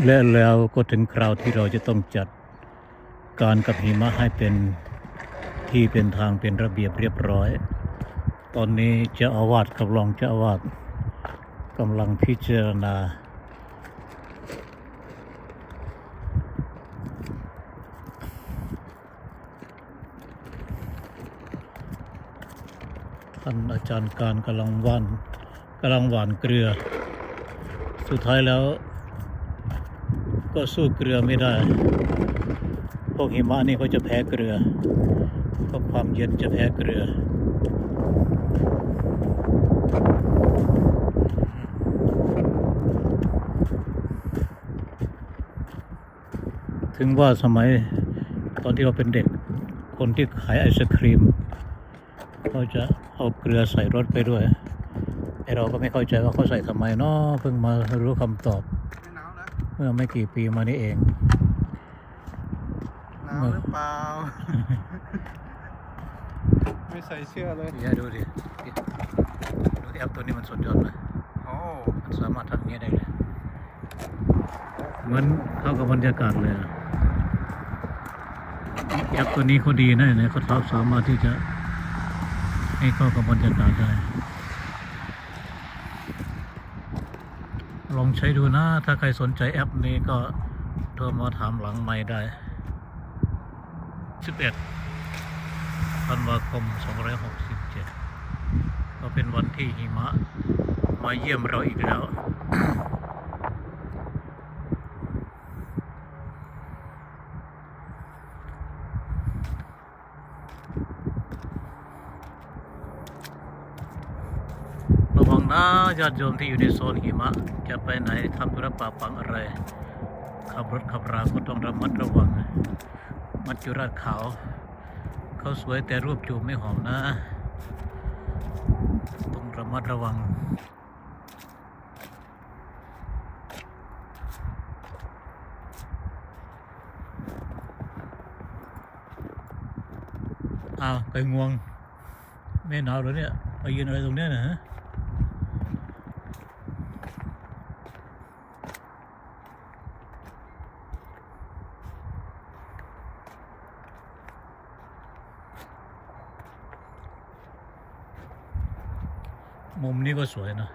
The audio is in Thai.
และแล้วก็ถึงคราวที่เราจะต้องจัดการกับหิมะให้เป็นที่เป็นทางเป็นระเบียบเรียบร้อย ตอนนี้เจ้าอาวาสกับรองเจ้าอาวาสกำลังพิจารณา ท่านอาจารย์การกำลังหว่านกำลังหว่านเกลือ สุดท้ายแล้ว ก็สู้เกลือไม่ได้ พวกหิมะนี่เขาจะแพ้เกลือเพราะความเย็นจะแพ้เกลือ ถึงว่าสมัยตอนที่เราเป็นเด็ก คนที่ขายไอศครีมเขาจะเอาเกลือใส่รถไปด้วยไอเราก็ไม่เข้าใจว่าเขาใส่ทำไมเนาะเพิ่งมารู้คำตอบ ม่หนาวนะเมื่อไม่กี่ปีมานี้เองหนาวหรือเปล่า ไม่ใส่เสื้อเลยเดี๋ยวดูดิดูดิแอปตัวนี้มันสุดยอดเลยโอ้มันสามารถทำอย่างนี้ได้เลยเหมือนเข้ากับบรรยากาศเลยอะแอปตัวนี้เขาดีนะเนี่ยเขาสามารถที่จะให้เข้ากับบรรยากาศได้ ลองใช้ดูนะ ถ้าใครสนใจแอปนี้ก็โทรมาถามหลังไม่ได้ 11ธันวาคม 2567 ก็เป็นวันที่หิมะมาเยี่ยมเราอีกแล้ว ระวัง นะญาติโยมที่อยู่ในโซนหิมะ จะไปไหนทำธุระป่าปังอะไร ขับรถขับราก็ต้องระมัดระวัง มัจจุราชขาวเขาสวยแต่รูปจูบไม่หอมนะ ต้องระมัดระวังอ้าวไปงวง ไม่หนาวหรอเนี่ยมายืนอะไรตรงเนี้ยนะฮะ มุมนี้ก็สวยนะ